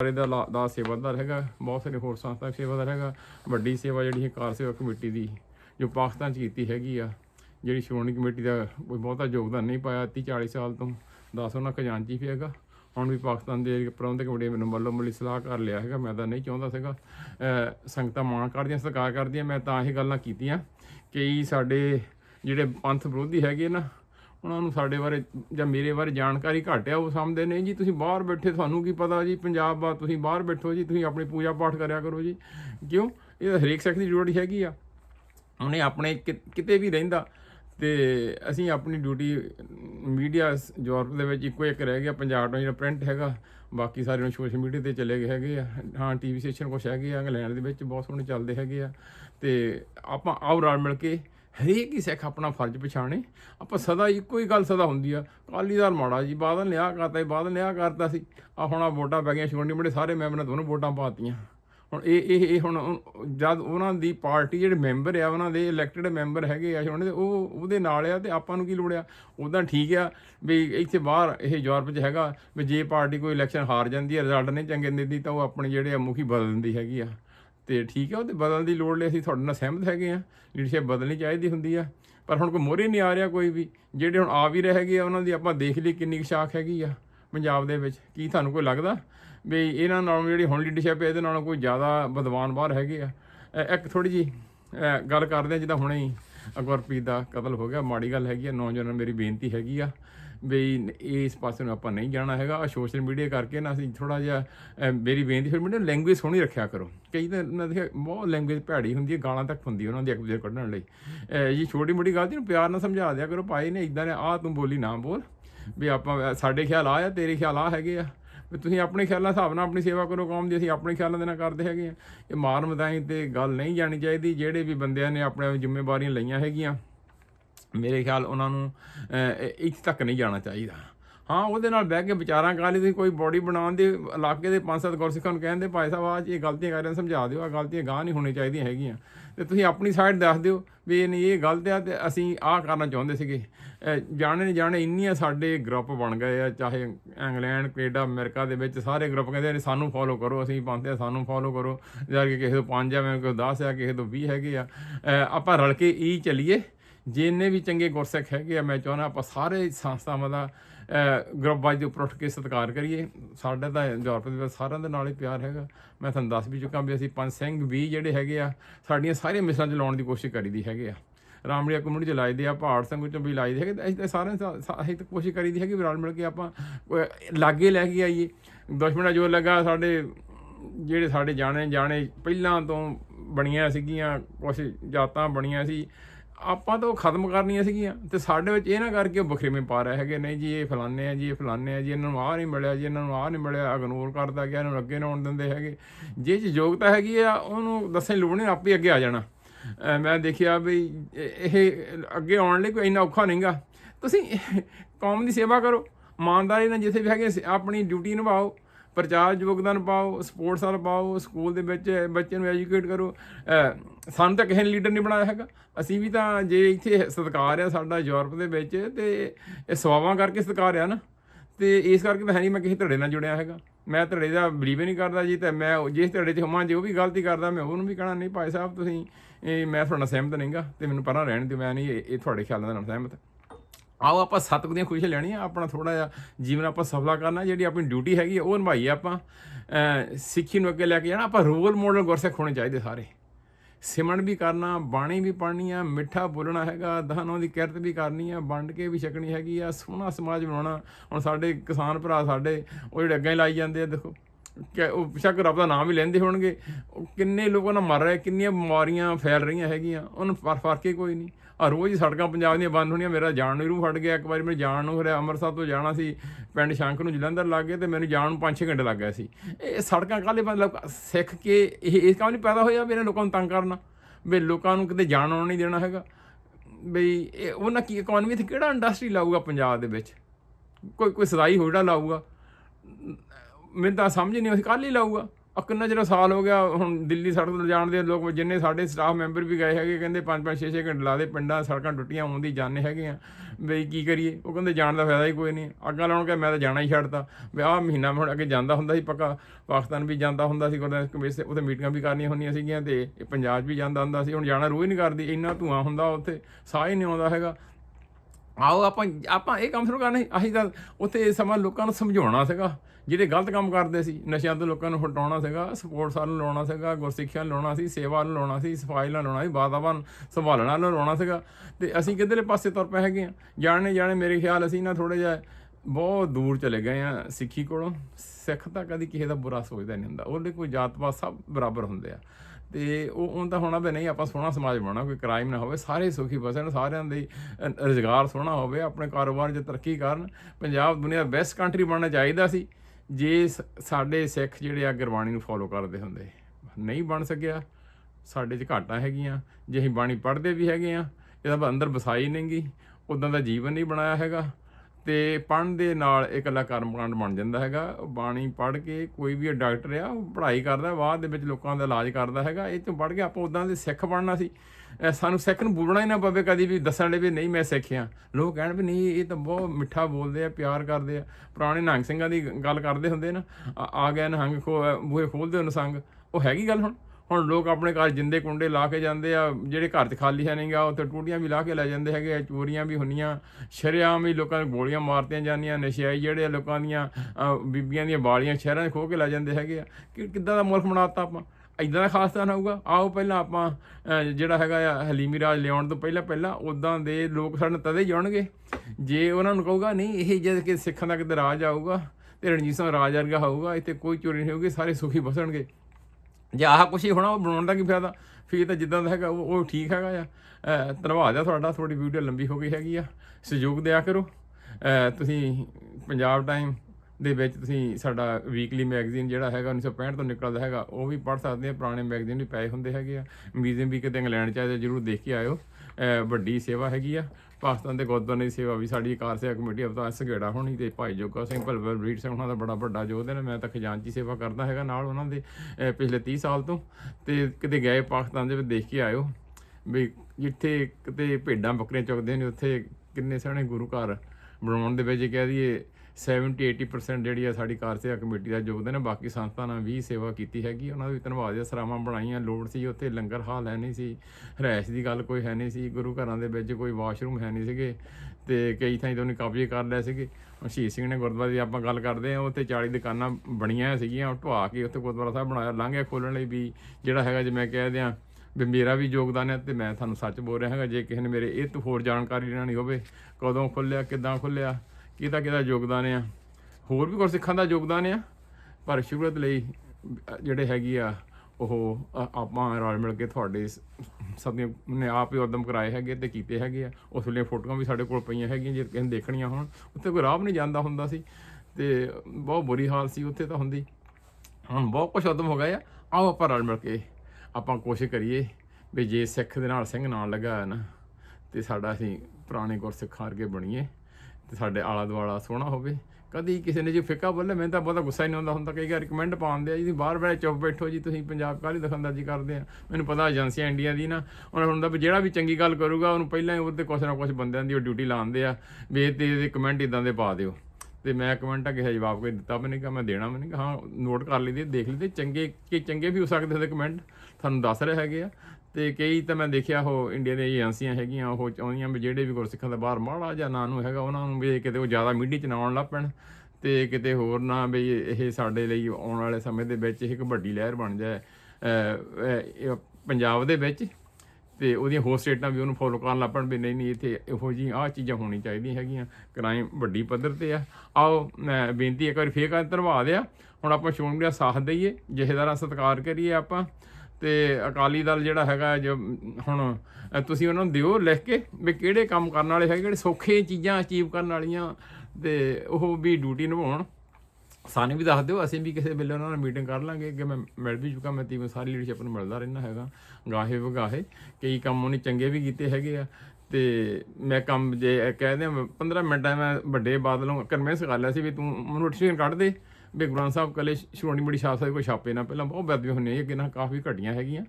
ਸਾਰੇ ਦਾ ਲਾ- ਦਾ ਸੇਵਾਦਾਰ ਹੈਗਾ ਬਹੁਤ ਸਾਰੇ ਹੋਰ ਸੰਸਥਾ ਸੇਵਾਦਾਰ ਹੈਗਾ ਵੱਡੀ ਸੇਵਾ ਜਿਹੜੀ ਹੈ ਕਾਰ ਸੇਵਾ ਕਮੇਟੀ ਦੀ, ਜੋ ਪਾਕਿਸਤਾਨ 'ਚ ਕੀਤੀ ਹੈਗੀ ਆ, ਜਿਹੜੀ ਸ਼੍ਰੋਮਣੀ ਕਮੇਟੀ ਦਾ ਕੋਈ ਬਹੁਤਾ ਯੋਗਦਾਨ ਨਹੀਂ ਪਾਇਆ 30 40 ਸਾਲ ਤੋਂ 10 ਉਹਨਾਂ ਖਜ਼ਾਨਚੀ ਵੀ ਹੈਗਾ। ਹੁਣ ਵੀ ਪਾਕਿਸਤਾਨ ਦੇ ਪ੍ਰਬੰਧਕ ਕਮੇਟੀ ਮੈਨੂੰ ਵੱਲੋਂ ਮਿਲੀ ਸਲਾਹ ਕਰ ਲਿਆ ਹੈਗਾ, ਮੈਂ ਤਾਂ ਨਹੀਂ ਚਾਹੁੰਦਾ ਸੀਗਾ। ਸੰਗਤਾਂ ਮਾਣ ਕਰਦੀਆਂ, ਸਤਿਕਾਰ ਕਰਦੀਆਂ, ਮੈਂ ਤਾਂ ਇਹ ਗੱਲਾਂ ਕੀਤੀਆਂ ਕਈ ਸਾਡੇ ਜਿਹੜੇ ਪੰਥ ਵਿਰੋਧੀ ਹੈਗੇ ਨਾ ਉਹਨਾਂ ਨੂੰ ਸਾਡੇ ਬਾਰੇ ਜਾਂ ਮੇਰੇ ਬਾਰੇ ਜਾਣਕਾਰੀ ਘੱਟ ਆ, ਉਹ ਸਮਝਦੇ ਨੇ, ਜੀ, ਤੁਸੀਂ ਬਾਹਰ ਬੈਠੇ ਤੁਹਾਨੂੰ ਕੀ ਪਤਾ ਜੀ, ਪੰਜਾਬ ਆ ਤੁਸੀਂ ਬਾਹਰ ਬੈਠੋ ਜੀ, ਤੁਸੀਂ ਆਪਣੀ ਪੂਜਾ ਪਾਠ ਕਰਿਆ ਕਰੋ ਜੀ। ਕਿਉਂ? ਇਹ ਤਾਂ ਹਰੇਕ ਸਿੱਖ ਦੀ ਡਿਊਟੀ ਹੈਗੀ ਆ। ਉਹਨੇ ਆਪਣੇ ਕਿ- ਕਿਤੇ ਵੀ ਰਹਿੰਦਾ ਤੇ ਅਸੀਂ ਆਪਣੀ ਡਿਊਟੀ ਮੀਡੀਆ ਯੂਰਪ ਦੇ ਵਿੱਚ ਇੱਕੋ ਇੱਕ ਰਹਿ ਗਿਆ, ਪੰਜਾਬ ਤੋਂ ਜਿਹੜਾ ਪ੍ਰਿੰਟ ਹੈਗਾ, ਬਾਕੀ ਸਾਰੇ ਨੂੰ ਸੋਸ਼ਲ ਮੀਡੀਆ ਤੇ ਚਲੇ ਗਏ ਹੈਗੇ ਆ। ਹਾਂ ਟੀਵੀ ਸਟੇਸ਼ਨ ਕੁਛ ਹੈਗੇ ਆ, ਇੰਗਲੈਂਡ ਦੇ ਵਿੱਚ ਬਹੁਤ ਸੋਹਣੇ ਚੱਲਦੇ ਹੈਗੇ ਆ। ਤੇ ਆਪਾਂ ਆਓ ਰਲ ਮਿਲ ਕੇ ਹਰੇਕ ਹੀ ਸਿੱਖ ਆਪਣਾ ਫਰਜ਼ ਪਛਾਣੇ। ਆਪਾਂ ਸਦਾ ਇੱਕੋ ਹੀ ਗੱਲ ਸਦਾ ਹੁੰਦੀ ਆ। ਅਕਾਲੀ ਦਲ ਮਾੜਾ ਜੀ, ਬਾਦਲ ਨੇ ਆਹ ਕਰਤਾ ਜੀ, ਬਾਦਲ ਨੇ ਆਹ ਕਰਤਾ ਸੀ। ਆ ਹੁਣ ਆ ਵੋਟਾਂ ਪੈ ਗਈਆਂ ਛੋਟੇ ਬੜੇ ਸਾਰੇ ਮੈਂਬਰਾਂ ਦੋਨੋਂ ਵੋਟਾਂ ਪਾਤੀਆਂ ਹੁਣ ਇਹ ਇਹ ਇਹ ਹੁਣ ਜਦ ਉਹਨਾਂ ਦੀ ਪਾਰਟੀ ਜਿਹੜੇ ਮੈਂਬਰ ਆ, ਉਹਨਾਂ ਦੇ ਇਲੈਕਟਿਡ ਮੈਂਬਰ ਹੈਗੇ ਆ ਉਹਨਾਂ ਦੇ, ਉਹ ਉਹਦੇ ਨਾਲ ਆ ਤੇ ਆਪਾਂ ਨੂੰ ਕੀ ਲੋੜ ਆ? ਉਦਾਂ ਠੀਕ ਆ ਵੀ ਇੱਥੇ ਬਾਹਰ ਇਹ ਯੂਰਪ 'ਚ ਹੈਗਾ ਵੀ ਜੇ ਪਾਰਟੀ ਕੋਈ ਇਲੈਕਸ਼ਨ ਹਾਰ ਜਾਂਦੀ ਹੈ ਰਿਜ਼ਲਟ ਨਹੀਂ ਚੰਗੇ ਦਿੰਦੀ ਤਾਂ ਉਹ ਆਪਣੇ ਜਿਹੜੇ ਆ ਮੁਖੀ ਬਦਲ ਦਿੰਦੀ ਹੈਗੀ ਆ। ਤੇ ਠੀਕ ਆ ਉਹ ਤੇ ਬਦਲਣ ਦੀ ਲੋੜ ਲਈ ਅਸੀਂ ਤੁਹਾਡੇ ਨਾਲ ਸਹਿਮਤ ਹੈਗੇ ਆ ਲੀਡਰਸ਼ਿਪ ਬਦਲਣੀ ਚਾਹੀਦੀ ਹੁੰਦੀ ਆ। ਪਰ ਹੁਣ ਕੋਈ ਮੋਰੇ ਨਹੀਂ ਆ ਰਿਹਾ ਕੋਈ ਵੀ, ਜਿਹੜੇ ਹੁਣ ਆ ਵੀ ਰਹੇ ਹੈਗੇ ਆ, ਉਹਨਾਂ ਦੀ ਆਪਾਂ ਦੇਖ ਲਈ ਕਿੰਨੀ ਕੁ ਸ਼ਾਖ ਹੈਗੀ ਆ ਪੰਜਾਬ ਦੇ ਵਿੱਚ, ਕੀ ਤੁਹਾਨੂੰ ਕੋਈ ਲੱਗਦਾ? ਵੀ ਇਹਨਾਂ ਨਾਲੋਂ ਜਿਹੜੀ ਹੁਣ ਲੀਡਰਸ਼ਿਪ ਹੈ, ਇਹਦੇ ਨਾਲੋਂ ਕੋਈ ਜ਼ਿਆਦਾ ਵਿਦਵਾਨ ਬਾਹਰ ਹੈਗੇ ਆ। ਇੱਕ ਥੋੜੀ ਜੀ ਗੱਲ ਕਰਦੇ ਆ, ਜਿੱਦਾਂ ਹੁਣੇ ਹੀ ਗੁਰਪ੍ਰੀਤ ਦਾ ਕਤਲ ਹੋ ਗਿਆ, ਮਾੜੀ ਗੱਲ ਹੈਗੀ ਆ, ਨੌਜਵਾਨਾਂ ਨੂੰ ਮੇਰੀ ਬੇਨਤੀ ਹੈਗੀ ਆ। ਵੀ ਇਸ ਪਾਸੇ ਨੂੰ ਆਪਾਂ ਨਹੀਂ ਜਾਣਾ ਹੈਗਾ। ਆ ਸੋਸ਼ਲ ਮੀਡੀਆ ਕਰਕੇ ਨਾ ਅਸੀਂ ਥੋੜਾ ਜਿਹਾ ਮੇਰੀ ਬੇਨਤੀ ਫਿਰ ਮੈਨੂੰ ਲੈਂਗੁਏਜ ਸੋਹਣੀ ਰੱਖਿਆ ਕਰੋ। ਕਈ ਤਾਂ ਉਹਨਾਂ ਦੀ ਬਹੁਤ ਲੈਂਗੁਏਜ ਭੈੜੀ ਹੁੰਦੀ ਹੈ ਗਾਲਾਂ ਤੱਕ ਹੁੰਦੀ ਉਹਨਾਂ ਦੀ ਇੱਕ ਦੂਜੇ ਕੱਢਣ ਲਈ। ਅ, ਜੀ ਛੋਟੀ ਮੋਟੀ ਗੱਲ ਨੂੰ ਪਿਆਰ ਨਾਲ ਸਮਝਾ ਦਿਆ ਕਰੋ ਭਾਈ ਨੇ ਇਦਾਂ ਨੇ ਆ ਤੂੰ ਬੋਲੀ ਨਾ ਬੋਲ। ਵੀ ਆਪਾਂ ਸਾਡੇ ਖਿਆਲ ਆ ਆ ਤੇਰੇ ਖਿਆਲ ਆ ਹੈਗੇ ਆ। ਵੀ ਤੁਸੀਂ ਆਪਣੇ ਖਿਆਲਾਂ ਹਿਸਾਬ ਨਾਲ ਆਪਣੀ ਸੇਵਾ ਕਰੋ ਕੌਮ ਦੀ ਅਸੀਂ ਆਪਣੇ ਖਿਆਲਾਂ ਦੇ ਨਾਲ ਕਰਦੇ ਹੈਗੇ ਆ। ਇਹ ਮਾਰ ਮਦਾਈ ਤੇ ਗੱਲ ਨਹੀਂ ਜਾਣੀ ਚਾਹੀਦੀ ਜਿਹੜੇ ਵੀ ਬੰਦਿਆਂ ਨੇ ਆਪਣੇ ਜ਼ਿੰਮੇਵਾਰੀਆਂ ਲਈਆਂ ਹੈਗੀਆਂ। ਮੇਰੇ ਖਿਆਲ ਉਹਨਾਂ ਨੂੰ ਅਹ, ਇੱਥੇ ਤੱਕ ਨਹੀਂ ਜਾਣਾ ਚਾਹੀਦਾ। ਹਾਂ ਉਹਦੇ ਨਾਲ ਬਹਿ ਕੇ ਵਿਚਾਰਾਂ ਕਰ ਲਈ ਤੁਸੀਂ ਕੋਈ ਬੋਡੀ ਬਣਾਉਣ ਦੇ ਇਲਾਕੇ ਦੇ ਪੰਜ ਸੱਤ ਗੁਰਸਿੱਖਾਂ ਨੂੰ ਕਹਿੰਦੇ ਭਾਈ ਸਾਹਿਬ ਆਹ ਇਹ ਗਲਤੀਆਂ ਕਰ ਰਹੇ ਨੇ ਸਮਝਾ ਦਿਓ ਆ ਗਲਤੀਆਂ ਗਾਹ ਨਹੀਂ ਹੋਣੀ ਚਾਹੀਦੀਆਂ ਹੈਗੀਆਂ। ਤੇ ਤੁਸੀਂ ਆਪਣੀ ਸਾਈਡ ਦੱਸ ਦਿਓ ਵੀ ਇਹ ਨਹੀਂ ਇਹ ਗਲਤ ਆ ਤੇ ਅਸੀਂ ਆਹ ਕਰਨਾ ਚਾਹੁੰਦੇ ਸੀਗੇ। ਜਾਣੇ ਨਹੀਂ ਜਾਣੇ ਇੰਨੀਆਂ ਸਾਡੇ ਗਰੁੱਪ ਬਣ ਗਏ ਆ ਚਾਹੇ ਇੰਗਲੈਂਡ ਕੈਨੇਡਾ ਅਮਰੀਕਾ ਦੇ ਵਿੱਚ ਸਾਰੇ ਗਰੁੱਪ ਕਹਿੰਦੇ ਨੇ ਸਾਨੂੰ ਫੋਲੋ ਕਰੋ ਅਸੀਂ ਪਾਉਂਦੇ ਆ ਸਾਨੂੰ ਫੋਲੋ ਕਰੋ। ਜਦ ਕਿ ਕਿਸੇ ਤੋਂ 5 ਆ ਮੈਂ ਕੋਈ 10 ਆ ਕਿਸੇ ਤੋਂ 20 ਹੈਗੇ ਆ। ਆਪਾਂ ਰਲ ਕੇ ਹੀ ਚੱਲੀਏ। ਜਿੰਨੇ ਵੀ ਚੰਗੇ ਗੁਰਸਿੱਖ ਹੈਗੇ ਆ, ਮੈਂ ਚਾਹੁੰਦਾ ਆਪਾਂ ਸਾਰੇ ਸੰਸਥਾਵਾਂ ਦਾ ਗਰੁੱਪ ਵਾਈਜ਼ ਦੇ ਉੱਪਰ ਉੱਠ ਕੇ ਸਤਿਕਾਰ ਕਰੀਏ। ਸਾਡੇ ਤਾਂ ਯੂਰਪ ਦੇ ਸਾਰਿਆਂ ਦੇ ਨਾਲ ਹੀ ਪਿਆਰ ਹੈਗਾ। ਮੈਂ ਤੁਹਾਨੂੰ ਦੱਸ ਵੀ ਚੁੱਕਾ ਵੀ ਅਸੀਂ ਪੰਜ ਸਿੰਘ ਵੀ ਜਿਹੜੇ ਹੈਗੇ ਆ, ਸਾਡੀਆਂ ਸਾਰੀਆਂ ਮਿਸਲਾਂ ਚ ਲਾਉਣ ਦੀ ਕੋਸ਼ਿਸ਼ ਕਰੀਦੀ ਹੈਗੇ ਆ। ਰਾਮਲੀਆ ਕਮਿਊਨਿਟੀ ਚ ਲਾਈਦੇ ਆ, ਪਹਾੜ ਸਿੰਘ ਚੋਂ ਵੀ ਲਾਈਦੇ ਹੈਗੇ। ਤੇ ਅਸੀਂ ਤਾਂ ਸਾਰਿਆਂ ਸਾ- ਅਸੀਂ ਤਾਂ ਕੋਸ਼ਿਸ਼ ਕਰੀਦੀ ਹੈਗੀ ਵੀ ਰਲ ਮਿਲ ਕੇ ਆਪਾਂ ਲਾਗੇ ਲੈ ਕੇ ਆਈਏ। ਦੁਸ਼ਮਣਾ ਜੋ ਲੱਗਾ ਸਾਡੇ, ਜਿਹੜੇ ਸਾਡੇ ਜਾਣੇ ਜਾਣੇ ਪਹਿਲਾਂ ਤੋਂ ਬਣੀਆਂ ਸੀਗੀਆਂ, ਕੁਛ ਜਾਤਾਂ ਬਣੀਆਂ ਸੀ ਆਪਾਂ ਤਾਂ ਉਹ ਖਤਮ ਕਰਨੀਆਂ ਸੀਗੀਆਂ ਤੇ ਸਾਡੇ ਵਿੱਚ ਇਹ ਨਾ ਕਰਕੇ ਉਹ ਬਖਰੇਵੇਂ ਪਾ ਰਹੇ ਹੈਗੇ ਨਹੀਂ ਜੀ, ਇਹ ਫਲਾਣੇ ਆ ਜੀ, ਇਹ ਫਲਾਣੇ ਆ ਜੀ, ਇਹਨਾਂ ਨੂੰ ਆਹ ਨਹੀਂ ਮਿਲਿਆ ਜੀ, ਇਹਨਾਂ ਨੂੰ ਆਹ ਨਹੀਂ ਮਿਲਿਆ ਇਗਨੋਰ ਕਰਦਾ ਗਿਆ, ਇਹਨਾਂ ਨੂੰ ਅੱਗੇ ਨਾ ਆਉਣ ਦਿੰਦੇ ਹੈਗੇ। ਜੇ ਚ ਯੋਗਤਾ ਹੈਗੀ ਆ, ਉਹਨੂੰ ਦੱਸਣ ਦੀ ਲੋੜ ਨਹੀਂ, ਆਪੇ ਅੱਗੇ ਆ ਜਾਣਾ। ਮੈਂ ਦੇਖਿਆ ਵੀ ਇਹ ਅੱਗੇ ਆਉਣ ਲਈ ਕੋਈ ਇੰਨਾ ਔਖਾ ਨਹੀਂਗਾ। ਤੁਸੀਂ ਕੌਮ ਦੀ ਸੇਵਾ ਕਰੋ, ਇਮਾਨਦਾਰੀ ਨਾਲ ਜਿੱਥੇ ਵੀ ਹੈਗੇ, ਆਪਣੀ ਡਿਊਟੀ ਨਿਭਾਓ। ਪ੍ਰਚਾਰ ਯੋਗਦਾਨ ਪਾਓ ਸਪੋਰਟਸ ਵਾਲ ਪਾਓ ਸਕੂਲ ਦੇ ਵਿੱਚ ਬੱਚੇ ਨੂੰ ਐਜੂਕੇਟ ਕਰੋ। ਸਾਨੂੰ ਤਾਂ ਕਿਸੇ ਨੇ ਲੀਡਰ ਨਹੀਂ ਬਣਾਇਆ ਹੈਗਾ। ਅਸੀਂ ਵੀ ਤਾਂ ਜੇ ਇੱਥੇ ਸਤਿਕਾਰ ਆ ਸਾਡਾ ਯੂਰਪ ਦੇ ਵਿੱਚ, ਤੇ ਇਹ ਸਵਾਵਾਂ ਕਰਕੇ ਸਤਿਕਾਰ ਆ ਨਾ। ਤੇ ਇਸ ਕਰਕੇ ਤਾਂ ਹੈ ਨਹੀਂ ਮੈਂ ਕਿਸੇ ਧੜੇ ਨਾਲ ਜੁੜਿਆ ਹੈਗਾ। ਮੈਂ ਧੜੇ ਦਾ ਬਲੀਵ ਹੀ ਨਹੀਂ ਕਰਦਾ ਜੀ ਤੇ ਮੈਂ ਉਹ- ਜਿਸ ਧੜੇ 'ਚ ਹੋਵਾਂ, ਜੇ ਉਹ ਵੀ ਗਲਤੀ ਕਰਦਾ, ਮੈਂ ਉਹਨੂੰ ਵੀ ਕਹਣਾ, ਨਹੀਂ ਭਾਈ ਸਾਹਿਬ, ਤੁਸੀਂ, ਇਹ ਮੈਂ ਤੁਹਾਡਾ ਨਾਲ ਸਹਿਮਤ ਨਹੀਂਗਾ ਤੇ ਮੈਨੂੰ ਪਰਾਂ ਰਹਿਣ ਦਿਓ, ਮੈਂ ਨਹੀਂ ਇਹ ਇਹ ਤੁਹਾਡੇ ਖਿਆਲਾਂ ਨਾਲ ਸਹਿਮਤ। ਆਓ ਆਪਾਂ ਸਤਿਗੁਰ ਦੀਆਂ ਖੁਸ਼ੀਆਂ ਲੈਣੀਆਂ ਆਪਣਾ ਥੋੜਾ ਜਿਹਾ ਜੀਵਨ ਆਪਾਂ ਸਫਲਾ ਕਰਨਾ ਜਿਹੜੀ ਆਪਣੀ ਡਿਊਟੀ ਹੈਗੀ ਆ, ਉਹ ਨਿਭਾਈਏ ਆਪਾਂ। ਸਿੱਖੀ ਨੂੰ ਅੱਗੇ ਲੈ ਕੇ ਜਾਣਾ ਆਪਾਂ ਰੋਲ ਮਾਡਲ ਗੁਰਸਿੱਖ ਹੋਣੇ ਚਾਹੀਦੇ ਸਾਰੇ। ਸਿਮਰਨ ਵੀ ਕਰਨਾ ਬਾਣੀ ਵੀ ਪੜ੍ਹਨੀ ਆ ਮਿੱਠਾ ਬੋਲਣਾ ਹੈਗਾ ਦਹਨੋਂ ਦੀ ਕਿਰਤ ਵੀ ਕਰਨੀ ਆ ਵੰਡ ਕੇ ਵੀ ਛਕਣੀ ਹੈਗੀ ਆ ਸੋਹਣਾ ਸਮਾਜ ਬਣਾਉਣਾ। ਹੁਣ ਸਾਡੇ ਕਿਸਾਨ ਭਰਾ ਸਾਡੇ ਉਹ ਜਿਹੜੇ ਅੱਗੇ ਲਾਈ ਜਾਂਦੇ ਆ ਦੇਖੋ। ਉਹ ਬੇਸ਼ੱਕ ਰੱਬ ਦਾ ਨਾਮ ਵੀ ਲੈਂਦੇ ਹੋਣਗੇ। ਉਹ ਕਿੰਨੇ ਲੋਕਾਂ ਨਾਲ ਮਰ ਰਹੇ, ਕਿੰਨੀਆਂ ਬਿਮਾਰੀਆਂ ਫੈਲ ਰਹੀਆਂ ਹੈਗੀਆਂ, ਉਹਨੂੰ ਫਰ, ਫ਼ਰਕ ਹੀ ਕੋਈ ਨਹੀਂ। ਆ ਰੋਜ਼ ਸੜਕਾਂ ਪੰਜਾਬ ਦੀਆਂ ਬੰਦ ਹੋਣੀਆਂ, ਮੇਰਾ ਜਾਣ ਨੂੰ ਰੂਹ ਫਟ ਗਿਆ। ਇੱਕ ਵਾਰੀ ਮੈਨੂੰ ਜਾਣ ਨੂੰ ਫਿਰ ਅੰਮ੍ਰਿਤਸਰ ਤੋਂ ਜਾਣਾ ਸੀ, ਪਿੰਡ ਸ਼ੰਖ ਨੂੰ ਜਲੰਧਰ ਲੱਗ ਗਏ ਤੇ ਮੈਨੂੰ ਜਾਣ ਨੂੰ 5-6 ਘੰਟੇ ਲੱਗ ਗਏ ਸੀ। ਇਹ ਸੜਕਾਂ ਕਾਹਲੇ ਮਤਲਬ ਸਿੱਖ ਕੇ ਇਹ, ਇਸ ਕੰਮ ਲਈ ਪੈਦਾ ਹੋਇਆ ਵੀ ਇਹਨਾਂ ਲੋਕਾਂ ਨੂੰ ਤੰਗ ਕਰਨਾ, ਵੀ ਲੋਕਾਂ ਨੂੰ ਕਿਤੇ ਜਾਣ ਆਉਣ ਨਹੀਂ ਦੇਣਾ ਹੈਗਾ। ਬਈ ਇਹ ਉਹਨਾਂ ਕੀ ਇਕਨੋਮੀ ਤੇ ਕਿਹੜਾ ਇੰਡਸਟਰੀ ਲਾਊਗਾ ਪੰਜਾਬ ਦੇ ਵਿੱਚ? ਕੋਈ ਕੋਈ ਸਦਾਈ ਹੋੜਾ ਲਾਊਗਾ। ਮੈਨੂੰ ਤਾਂ ਸਮਝ ਨਹੀਂ ਆਉਂਦੀ ਕੱਲ ਹੀ ਲਾਊਗਾ। ਆ ਕਿੰਨਾ ਜਿਹੜਾ ਸਾਲ ਹੋ ਗਿਆ, ਹੁਣ ਦਿੱਲੀ ਸੜਕ ਤੋਂ ਜਾਣ ਦੇ ਲੋਕ ਜਿੰਨੇ ਸਾਡੇ ਸਟਾਫ ਮੈਂਬਰ ਵੀ ਗਏ ਹੈਗੇ, ਕਹਿੰਦੇ 5-5 6-6 ਘੰਟੇ ਲਾ ਦੇ, ਪਿੰਡਾਂ ਸੜਕਾਂ ਟੁੱਟੀਆਂ ਆਉਂਦੀ ਜਾਣੇ ਹੈਗੇ ਆ ਬਈ ਕੀ ਕਰੀਏ? ਉਹ ਕਹਿੰਦੇ ਜਾਣ ਦਾ ਫਾਇਦਾ ਹੀ ਕੋਈ ਨਹੀਂ ਅੱਗਾ ਲਾਉਣ ਕੇ ਮੈਂ ਤਾਂ ਜਾਣਾ ਹੀ ਛੱਡਤਾ। ਵੀ ਆਹ ਮਹੀਨਾ ਮੈਂ ਹੁਣ ਅੱਗੇ ਜਾਂਦਾ ਹੁੰਦਾ ਸੀ ਪੱਕਾ। ਪਾਕਿਸਤਾਨ ਵੀ ਜਾਂਦਾ ਹੁੰਦਾ ਸੀ ਗੁਰਦਾਸ ਕਮੇਸ ਉੱਥੇ ਮੀਟਿੰਗਾਂ ਵੀ ਕਰਨੀਆਂ ਹੁੰਦੀਆਂ ਸੀਗੀਆਂ ਤੇ ਇਹ ਪੰਜਾਬ ਵੀ ਜਾਂਦਾ ਹੁੰਦਾ ਸੀ। ਹੁਣ ਜਾਣਾ ਰੋਜ਼ ਨਹੀਂ ਕਰਦੀ, ਇੰਨਾ ਧੂਆਂ ਹੁੰਦਾ ਉੱਥੇ, ਸਾਹ ਹੀ ਨਹੀਂ ਆਉਂਦਾ ਹੈਗਾ। ਆਓ ਆਪਾਂ ਆਪਾਂ ਇਹ ਕੰਮ ਸ਼ੁਰੂ ਕਰਨਾ ਅਸੀਂ ਤਾਂ ਉੱਥੇ ਇਹ ਸਮਾਂ ਲੋਕਾਂ ਨੂੰ ਸਮਝਾਉਣਾ ਸੀਗਾ। ਜਿਹੜੇ ਗਲਤ ਕੰਮ ਕਰਦੇ ਸੀ, ਨਸ਼ਿਆਂ ਤੋਂ ਲੋਕਾਂ ਨੂੰ ਹਟਾਉਣਾ ਸੀਗਾ ਸਪੋਰਟਸ ਵੱਲ ਨੂੰ ਲਾਉਣਾ ਸੀਗਾ, ਗੁਰਸਿੱਖਿਆ ਨੂੰ ਲਾਉਣਾ ਸੀ, ਸੇਵਾ ਨੂੰ ਲਾਉਣਾ ਸੀ, ਸਫ਼ਾਈ ਨੂੰ ਲਾਉਣਾ ਸੀ, ਵਾਤਾਵਰਨ ਸੰਭਾਲਣਾ ਨੂੰ ਲਾਉਣਾ ਸੀਗਾ। ਤੇ ਅਸੀਂ ਕਿੱਧਰੇ ਪਾਸੇ ਤੁਰ ਪਏ ਹੈਗੇ ਆ ਜਾਣੇ ਜਾਣੇ ਮੇਰੇ ਖਿਆਲ ਅਸੀਂ ਨਾ ਥੋੜੇ ਜਿਹਾ ਬਹੁਤ ਦੂਰ ਚਲੇ ਗਏ ਆ ਸਿੱਖੀ ਕੋਲੋਂ। ਸਿੱਖ ਤਾਂ ਕਦੀ ਕਿਸੇ ਦਾ ਬੁਰਾ ਸੋਚਦਾ ਨਹੀਂ ਹੁੰਦਾ। ਉਹਦੇ ਕੋਈ ਜਾਤ ਪਾਤ ਸਭ ਬਰਾਬਰ ਹੁੰਦੇ ਆ। ਤੇ ਉਹ ਉਹ ਤਾਂ ਹੋਣਾ ਵੀ ਨਹੀਂ, ਆਪਾਂ ਸੋਹਣਾ ਸਮਾਜ ਬਣਾਉਣਾ, ਕੋਈ ਕ੍ਰਾਈਮ ਨਾ ਹੋਵੇ, ਸਾਰੇ ਸੁਖੀ ਵਸਣ ਸਾਰਿਆਂ ਦੇ ਰੋਜ਼ਗਾਰ ਸੋਹਣਾ ਹੋਵੇ, ਆਪਣੇ ਕਾਰੋਬਾਰ 'ਚ ਤਰੱਕੀ ਕਰਨ। ਪੰਜਾਬ ਦੁਨੀਆ ਦਾ ਬੈਸਟ ਕੰਟਰੀ ਬਣਨਾ ਚਾਹੀਦਾ ਸੀ, ਜੇ ਸ- ਸਾਡੇ ਸਿੱਖ ਜਿਹੜੇ ਆ ਗੁਰਬਾਣੀ ਨੂੰ ਫੋਲੋ ਕਰਦੇ ਹੁੰਦੇ। ਨਹੀਂ ਬਣ ਸਕਿਆ, ਸਾਡੇ 'ਚ ਘਾਟਾਂ ਹੈਗੀਆਂ, ਜੇ ਅਸੀਂ ਬਾਣੀ ਪੜ੍ਹਦੇ ਵੀ ਹੈਗੇ ਆ, ਇਹਦਾ ਅੰਦਰ ਵਸਾਈ ਨਹੀਂਗੀ ਉਦਾਂ ਦਾ ਜੀਵਨ ਨਹੀਂ ਬਣਾਇਆ ਹੈਗਾ। ਤੇ ਪੜ੍ਹਨ ਦੇ ਨਾਲ ਇਹ ਇਕੱਲਾ ਕਰਮਕਾਂਡ ਬਣ ਜਾਂਦਾ ਹੈਗਾ। ਬਾਣੀ ਪੜ੍ਹ ਕੇ ਕੋਈ ਵੀ ਡਾਕਟਰ ਆ, ਉਹ ਪੜ੍ਹਾਈ ਕਰਦਾ, ਬਾਅਦ ਦੇ ਵਿੱਚ ਲੋਕਾਂ ਦਾ ਇਲਾਜ ਕਰਦਾ ਹੈਗਾ। ਇਹ ਤੋਂ ਪੜ੍ਹ ਕੇ ਆਪਾਂ ਉਦਾਂ ਦੇ ਸਿੱਖ ਬਣਨਾ ਸੀ। ਸਾਨੂੰ ਸਿੱਖ ਨੂੰ ਬੋਲਣਾ ਹੀ ਨਾ ਪਵੇ, ਕਦੀ ਵੀ ਦੱਸਣ ਲਈ ਵੀ ਨਹੀਂ ਮੈਂ ਸਿੱਖਿਆ ਲੋਕ ਕਹਿਣ ਵੀ ਨਹੀਂ, ਇਹ ਤਾਂ ਬਹੁਤ ਮਿੱਠਾ ਬੋਲਦੇ ਆ, ਪਿਆਰ ਕਰਦੇ ਆ। ਪੁਰਾਣੇ ਨਿਹੰਗ ਸਿੰਘਾਂ ਦੀ ਗੱਲ ਕਰਦੇ ਹੁੰਦੇ ਨਾ, ਆ- ਗਿਆ ਨਿਹੰਗ ਖੋ ਬੂਹੇ ਖੋਲਦੇ ਉਹਨੂੰ ਸੰਗ ਉਹ ਹੈਗੀ ਗੱਲ ਹੁਣ? ਹੁਣ ਲੋਕ ਆਪਣੇ ਘਰ ਜਿੰਦੇ ਕੁੰਡੇ ਲਾ ਕੇ ਜਾਂਦੇ ਆ, ਜਿਹੜੇ ਘਰ 'ਚ ਖਾਲੀ ਹੈ ਨਹੀਂਗਾ, ਉੱਥੇ ਟੂਟੀਆਂ ਵੀ ਲਾ ਕੇ ਲੈ ਜਾਂਦੇ ਹੈਗੇ ਆ, ਚੋਰੀਆਂ ਵੀ ਹੁੰਦੀਆਂ, ਸ਼ਰੇਆਮ ਹੀ ਲੋਕਾਂ ਨੂੰ ਗੋਲੀਆਂ ਮਾਰਤੀਆਂ ਜਾਂਦੀਆਂ, ਨਸ਼ਿਆਈ ਜਿਹੜੇ ਆ ਲੋਕਾਂ ਦੀਆਂ ਬੀਬੀਆਂ ਦੀਆਂ ਬਾਲੀਆਂ ਸ਼ਹਿਰਾਂ 'ਚ ਖੋਹ ਕੇ ਲੈ ਜਾਂਦੇ ਹੈਗੇ ਆ। ਕਿ ਕਿੱਦਾਂ ਦਾ ਮੁਲਕ ਬਣਾਤਾ ਆਪਾਂ? ਇਦਾਂ ਦਾ ਖਾਸ ਤਾਂ ਹੋਊਗਾ। ਆਓ ਪਹਿਲਾਂ ਆਪਾਂ ਜਿਹੜਾ ਹੈਗਾ ਆ, ਹਲੀਮੀ ਰਾਜ ਲਿਆਉਣ ਤੋਂ ਪਹਿਲਾਂ ਪਹਿਲਾਂ ਉਦਾਂ ਦੇ ਲੋਕ ਸਾਨੂੰ ਤਦੇ ਹੀ ਆਉਣਗੇ ਜੇ ਉਹਨਾਂ ਨੂੰ ਕਹੂਗਾ, ਨਹੀਂ, ਇਹ ਜਦ ਕਿ ਸਿੱਖਾਂ ਦਾ ਕਿਤੇ ਰਾਜ ਆਊਗਾ ਤੇ ਰਣਜੀਤ ਸਿੰਘ ਰਾਜ ਵਰਗਾ ਹੋਊਗਾ, ਇੱਥੇ ਕੋਈ ਚੋਰੀ ਨਹੀਂ ਹੋਊਗੀ, ਸਾਰੇ ਸੁਖੀ ਬਸਣਗੇ। ਜੇ ਆਹ ਕੁਛ ਹੀ ਹੋਣਾ, ਉਹ ਬਣਾਉਣ ਦਾ ਕੀ ਫਾਇਦਾ? ਫਿਰ ਤਾਂ ਜਿੱਦਾਂ ਦਾ ਹੈਗਾ, ਉਹ ਉਹ ਠੀਕ ਹੈਗਾ ਆ। ਧੰਨਵਾਦ ਆ ਤੁਹਾਡਾ, ਤੁਹਾਡੀ ਵੀਡੀਓ ਲੰਬੀ ਹੋ ਗਈ ਹੈਗੀ ਆ। ਸਹਿਯੋਗ ਦਿਆ ਕਰੋ। ਤੁਸੀਂ ਪੰਜਾਬ ਟਾਈਮ ਦੇ ਵਿੱਚ ਤੁਸੀਂ ਸਾਡਾ ਵੀਕਲੀ ਮੈਗਜ਼ੀਨ ਜਿਹੜਾ ਹੈਗਾ 1965 ਤੋਂ ਨਿਕਲਦਾ ਹੈਗਾ, ਉਹ ਵੀ ਪੜ੍ਹ ਸਕਦੇ ਆ। ਪੁਰਾਣੇ ਮੈਗਜ਼ੀਨ ਵੀ ਪਏ ਹੁੰਦੇ ਹੈਗੇ ਆ। ਮਿਊਜ਼ੀਅਮ ਵੀ ਕਿਤੇ ਇੰਗਲੈਂਡ ਚ ਆਏ ਤੇ ਜਰੂਰ ਦੇਖ ਕੇ ਆਇਓ। ਵੱਡੀ ਸੇਵਾ ਹੈਗੀ ਆ। ਪਾਕਿਸਤਾਨ ਦੇ ਗੁਰਦੁਆਰੇ ਦੀ ਸੇਵਾ ਵੀ ਸਾਡੀ ਕਾਰ ਸੇਵਾ ਕਮੇਟੀ ਅਵਤਾਰ ਸੰਘੇੜਾ ਹੋਣੀ ਤੇ ਭਾਈ ਜੋਗਾ ਸਿੰਘ ਭਲਵਰ ਬਰੀਡ ਸਿੰਘ ਉਹਨਾਂ ਦਾ ਬੜਾ ਵੱਡਾ ਯੋਗਦਾਨ ਹੈ। ਮੈਂ ਤਾਂ ਖਜ਼ਾਨਚੀ ਸੇਵਾ ਕਰਦਾ ਹੈਗਾ ਨਾਲ ਉਹਨਾਂ ਦੇ ਪਿਛਲੇ 30 ਸਾਲ ਤੋਂ। ਤੇ ਕਿਤੇ ਗਏ ਪਾਕਿਸਤਾਨ ਦੇ ਵਿੱਚ ਦੇਖ ਕੇ ਆਇਓ ਵੀ ਜਿੱਥੇ ਕਿਤੇ ਭੇਡਾਂ ਬੱਕਰੀਆਂ ਚੁੱਕਦੇ ਨੇ, ਉੱਥੇ ਕਿੰਨੇ ਸੋਹਣੇ ਗੁਰੂ ਘਰ ਬਣਾਉਣ ਦੇ ਵਿੱਚ ਕਹਿ ਦਈਏ 70 80% ਜਿਹੜੀ ਆ ਸਾਡੀ ਕਾਰ ਸੇਵਾ ਕਮੇਟੀ ਦਾ ਯੋਗਦਾਨ ਹੈ। ਬਾਕੀ ਸੰਸਥਾ ਨਾਲ ਵੀ ਸੇਵਾ ਕੀਤੀ ਹੈਗੀ। ਉਹਨਾਂ ਦੀ ਧੰਨਵਾਦ ਦੇ ਸਰਾਵਾਂ ਬਣਾਈਆਂ, ਲੋੜ ਸੀ ਉੱਥੇ, ਲੰਗਰ ਹਾਲ ਹੈ ਨਹੀਂ ਸੀ। ਰਹਿਸ਼ ਦੀ ਗੱਲ ਕੋਈ ਹੈ ਨਹੀਂ ਸੀ। ਗੁਰੂ ਘਰਾਂ ਦੇ ਵਿੱਚ ਕੋਈ ਵਾਸ਼ਰੂਮ ਹੈ ਨਹੀਂ ਸੀਗੇ ਤੇ ਕਈ ਥਾਈਂ ਤੋਂ ਉਹਨੇ ਕਬਜ਼ੇ ਕਰ ਲਏ ਸੀਗੇ। ਸ਼ਹੀਦ ਸਿੰਘ ਨੇ ਗੁਰਦੁਆਰੇ ਦੀ ਆਪਾਂ ਗੱਲ ਕਰਦੇ ਆ ਉੱਥੇ 40 ਦੁਕਾਨਾਂ ਬਣੀਆਂ ਸੀਗੀਆਂ। ਉਹ ਢਵਾ ਕੇ ਉੱਥੇ ਗੁਰਦੁਆਰਾ ਸਾਹਿਬ ਬਣਾਇਆ। ਲਾਂਘੇ ਖੋਲਣ ਲਈ ਵੀ ਜਿਹੜਾ ਹੈਗਾ ਜੇ ਮੈਂ ਕਹਿ ਦਿਆਂ, ਵੀ ਮੇਰਾ ਵੀ ਯੋਗਦਾਨ ਹੈ ਤੇ ਮੈਂ ਤੁਹਾਨੂੰ ਸੱਚ ਬੋਲ ਰਿਹਾ ਹਾਂਗਾ। ਜੇ ਕਿਸੇ ਨੇ ਮੇਰੇ ਇਹ ਤੋਂ ਹੋਰ ਜਾਣਕਾਰੀ ਲੈਣੀ ਹੋਵੇ, ਕਦੋਂ ਖੁੱਲਿਆ ਕਿੱਦਾਂ ਖੁੱਲਿਆ ਕਿਹਦਾ ਕਿਹਦਾ ਯੋਗਦਾਨ ਆ? ਹੋਰ ਵੀ ਗੁਰਸਿੱਖਾਂ ਦਾ ਯੋਗਦਾਨ ਆ? ਪਰ ਸ਼ੁਰੂਆਤ ਲਈ ਜਿਹੜੇ ਹੈਗੇ ਆ, ਉਹ ਆਪਾਂ ਰਲ ਮਿਲ ਕੇ ਤੁਹਾਡੇ ਸ- ਸਭ ਨੇ ਆਪ ਹੀ ਉਦਮ ਕਰਾਏ ਹੈਗੇ ਤੇ ਕੀਤੇ ਹੈਗੇ ਆ। ਉਸ ਵੇਲੇ ਫੋਟੋਆਂ ਵੀ ਸਾਡੇ ਕੋਲ ਪਈਆਂ ਹੈਗੀਆਂ, ਜੇ ਕਿਸੇ ਦੇਖਣੀਆਂ ਹੋਣ। ਉੱਥੇ ਕੋਈ ਰਾਹ ਵੀ ਨਹੀਂ ਜਾਂਦਾ ਹੁੰਦਾ ਸੀ। ਤੇ ਬਹੁਤ ਬੁਰੀ ਹਾਲ ਸੀ ਉੱਥੇ ਤਾਂ ਹੁੰਦੀ। ਹੁਣ ਬਹੁਤ ਕੁਝ ਉਦਮ ਹੋ ਗਿਆ ਆ। ਆਓ ਆਪਾਂ ਰਲ ਮਿਲ ਕੇ ਆਪਾਂ ਕੋਸ਼ਿਸ਼ ਕਰੀਏ ਵੀ ਜੇ ਸਿੱਖ ਦੇ ਨਾਲ ਸਿੰਘ ਨਾਲ ਲੱਗਾ ਨਾ, ਤੇ ਸਾਡਾ ਅਸੀਂ ਪੁਰਾਣੇ ਗੁਰਸਿੱਖਾਂ ਵਰਗੇ ਬਣੀਏ। ਤੇ ਸਾਡੇ ਆਲਾ ਦੁਆਲਾ ਸੋਹਣਾ ਹੋਵੇ। ਕਦੀ ਕਿਸੇ ਨੇ ਜੀ ਫਿੱਕਾ ਬੋਲੇ ਮੈਨੂੰ ਤਾਂ ਬਹੁਤਾ ਗੁੱਸਾ ਹੀ ਨਹੀਂ ਆਉਂਦਾ ਹੁੰਦਾ। ਕਈ ਵਾਰ ਕਮੈਂਟ ਪਾਉਂਦੇ ਆ, ਜੀ ਬਾਹਰ ਬੈਠੇ ਚੁੱਪ ਬੈਠੋ ਜੀ, ਤੁਸੀਂ ਪੰਜਾਬ ਕਾਹਲੀ ਦਖਲਅੰਦਾਜ਼ੀ ਕਰਦੇ ਆ? ਮੈਨੂੰ ਪਤਾ ਏਜੰਸੀਆਂ ਇੰਡੀਆ ਦੀ ਨਾ, ਉਹਨਾਂ ਨੂੰ ਹੁੰਦਾ ਵੀ ਜਿਹੜਾ ਵੀ ਚੰਗੀ ਗੱਲ ਕਰੂਗਾ, ਉਹਨੂੰ ਪਹਿਲਾਂ ਹੀ ਉਹਦੇ ਕੁਛ ਨਾ ਕੁਛ ਬੰਦਿਆਂ ਦੀ ਉਹ ਡਿਊਟੀ ਲਾਉਂਦੇ ਆ, ਵੀ ਇਹ ਤੇ ਇਹਦੇ ਕਮੈਂਟ ਇਦਾਂ ਦੇ ਪਾ ਦਿਓ। ਤੇ ਮੈਂ ਕਮੈਂਟਾਂ ਕਿਸੇ ਜਵਾਬ ਕੋਈ ਦਿੱਤਾ ਵੀ ਕਿ ਮੈਂ ਦੇਣਾ ਵੀ ਨਹੀਂ ਹਾਂ ਨੋਟ ਕਰ ਲਈਦੇ, ਦੇਖ ਲਈਦੇ, ਚੰਗੇ, ਕਿ ਚੰਗੇ ਵੀ ਹੋ ਸਕਦੇ ਉਹਦੇ ਕਮੈਂਟ ਤੁਹਾਨੂੰ ਦੱਸ ਰਹੇ ਹੈਗੇ ਆ। ਤੇ ਕਈ ਤਾਂ ਮੈਂ ਦੇਖਿਆ ਉਹ ਇੰਡੀਆ ਦੀਆਂ ਏਜੰਸੀਆਂ ਹੈਗੀਆਂ, ਉਹ ਚਾਹੁੰਦੀਆਂ ਵੀ ਜਿਹੜੇ ਵੀ ਗੁਰਸਿੱਖਾਂ ਦਾ ਬਾਹਰ ਮਾੜਾ ਜਾਂ ਨਾਂ ਨੂੰ ਹੈਗਾ, ਉਹਨਾਂ ਨੂੰ ਵੀ ਕਿਤੇ ਉਹ ਜ਼ਿਆਦਾ ਮੀਡੀਆ ਚ ਨਾ ਆਉਣ ਲੱਗ ਪੈਣ ਤੇ ਕਿਤੇ ਹੋਰ ਨਾ ਵੀ ਇਹ ਸਾਡੇ ਲਈ ਆਉਣ ਵਾਲੇ ਸਮੇਂ ਦੇ ਵਿੱਚ ਇਹ ਇੱਕ ਵੱਡੀ ਲਹਿਰ ਬਣ ਜਾਏ ਪੰਜਾਬ ਦੇ ਵਿੱਚ ਤੇ ਉਹਦੀਆਂ ਹੋਰ ਸਟੇਟਾਂ ਵੀ ਉਹਨੂੰ ਫੋਲੋ ਕਰਨ ਲੱਗ ਪੈਣ ਵੀ ਨਹੀਂ ਨਹੀਂ ਇੱਥੇ ਇਹੋ ਜਿਹੀ ਆਹ ਚੀਜ਼ਾਂ ਹੋਣੀ ਚਾਹੀਦੀਆਂ ਹੈਗੀਆਂ, ਕ੍ਰਾਈਮ ਵੱਡੀ ਪੱਧਰ ਤੇ ਆ। ਆਓ, ਮੈਂ ਬੇਨਤੀ ਇੱਕ ਵਾਰੀ ਫੇਰ ਕਰ ਧੰਨਵਾਦ ਆ। ਹੁਣ ਆਪਾਂ ਸ਼ੋਣ ਮੀਡੀਆ ਸਾਥ ਦਈਏ ਜਹੇਦਾਰਾਂ ਸਤਿਕਾਰ ਕਰੀਏ ਆਪਾਂ। ਤੇ ਅਕਾਲੀ ਦਲ ਜਿਹੜਾ ਹੈਗਾ ਜੋ ਹੁਣ ਤੁਸੀਂ ਉਹਨਾਂ ਨੂੰ ਦਿਓ ਲਿਖ ਕੇ ਵੀ ਕਿਹੜੇ ਕੰਮ ਕਰਨ ਵਾਲੇ ਹੈਗੇ, ਕਿਹੜੇ ਸੌਖੇ ਚੀਜ਼ਾਂ ਅਚੀਵ ਕਰਨ ਵਾਲੀਆਂ ਤੇ ਉਹ ਵੀ ਡਿਊਟੀ ਨਿਭਾਉਣ। ਸਾਨੂੰ ਵੀ ਦੱਸ ਦਿਓ, ਅਸੀਂ ਵੀ ਕਿਸੇ ਵੇਲੇ ਉਹਨਾਂ ਨਾਲ ਮੀਟਿੰਗ ਕਰ ਲਾਂਗੇ ਕਿ ਮੈਂ ਮਿਲ ਵੀ ਚੁੱਕਾ, ਮੈਂ ਤੀਵਨ ਸਾਰੀ ਲੀਡਰਸ਼ਿਪ ਨੂੰ ਮਿਲਦਾ ਰਹਿਣਾ ਹੈਗਾ, ਗਾਹੇ ਵਗਾਹੇ, ਕਈ ਕੰਮ ਉਹਨੇ ਚੰਗੇ ਵੀ ਕੀਤੇ ਹੈਗੇ ਆ। ਤੇ ਮੈਂ ਕੰਮ ਜੇ ਕਹਿ ਦਿਆਂ 15 ਮਿੰਟਾਂ ਮੈਂ ਵੱਡੇ ਬਾਦਲੋਂ ਕਨਵਿੰਸ ਕਰ ਲਿਆ ਸੀ ਵੀ ਤੂੰ ਮੈਨੂੰ ਨੋਟੀਫਿਕੇਸ਼ਨ ਕੱਢ ਦੇ। ਗੁਰੂ ਗ੍ਰੰਥ ਸਾਹਿਬ ਕੱਲੇ ਸ਼੍ਰੋਮਣੀ ਬੜੀ ਸ਼ਾਸਤਰ ਸਾਹਿਬ ਕੋਈ ਛਾਪੇ ਨਾ, ਪਹਿਲਾਂ ਬਹੁਤ ਬਦਲੀਆਂ ਹੁੰਦੀਆਂ ਅੱਗੇ ਨਾ ਕਾਫੀ ਘਟੀਆਂ ਹੈਗੀਆਂ।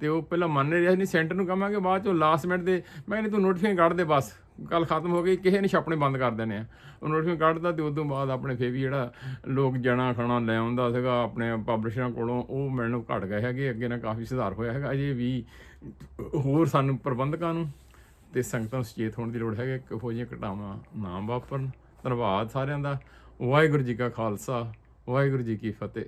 ਤੇ ਉਹ ਪਹਿਲਾਂ ਮੰਨ ਰਿਹਾ ਨਹੀਂ ਸੈਂਟਰ ਨੂੰ ਕਹਾਂਗੇ ਬਾਅਦ ਚੋਂ ਲਾਸਟ ਮਿੰਟ ਦੇ, ਮੈਂ ਕਹਿੰਦੀ ਤੂੰ ਨੋਟੀਫਿਕੇਸ਼ਨ ਕੱਢ ਦੇ ਬਸ, ਗੱਲ ਖਤਮ ਹੋ ਗਈ, ਕਿਸੇ ਨੇ ਛਾਪਣੇ ਬੰਦ ਕਰ ਦੇਣੇ ਆ। ਉਹ ਨੋਟੀਫਿਕੇਸ਼ਨ ਕੱਢਦਾ ਤੇ ਉਦੋਂ ਬਾਅਦ ਆਪਣੇ ਫੇਰ ਵੀ ਜਿਹੜਾ ਲੋਕ ਜਣਾ ਖਾਣਾ ਲੈ ਆਉਂਦਾ ਸੀਗਾ, ਆਪਣੇ ਪਬਲਿਸ਼ਰਾਂ ਕੋਲੋਂ, ਉਹ ਮੈਨੂੰ ਘਟ ਗਏ ਹੈਗੇ, ਅੱਗੇ ਨਾਲ ਕਾਫੀ ਸੁਧਾਰ ਹੋਇਆ ਹੈਗਾ, ਅਜੇ ਵੀ ਹੋਰ ਸਾਨੂੰ ਪ੍ਰਬੰਧਕਾਂ ਨੂੰ ਤੇ ਸੰਗਤਾਂ ਨੂੰ ਸੁਚੇਤ ਹੋਣ ਦੀ ਲੋੜ ਹੈ ਕਿ ਕਿਹੋ ਜਿਹੀਆਂ ਘਟਨਾਵਾਂ ਨਾ ਵਾਪਰਨ। ਧੰਨਵਾਦ ਸਾਰਿਆਂ ਦਾ। ਵਾਹਿਗੁਰੂ ਜੀ ਕਾ ਖਾਲਸਾ। ਵਾਹਿਗੁਰੂ ਜੀ ਕੀ ਫਤਿਹ।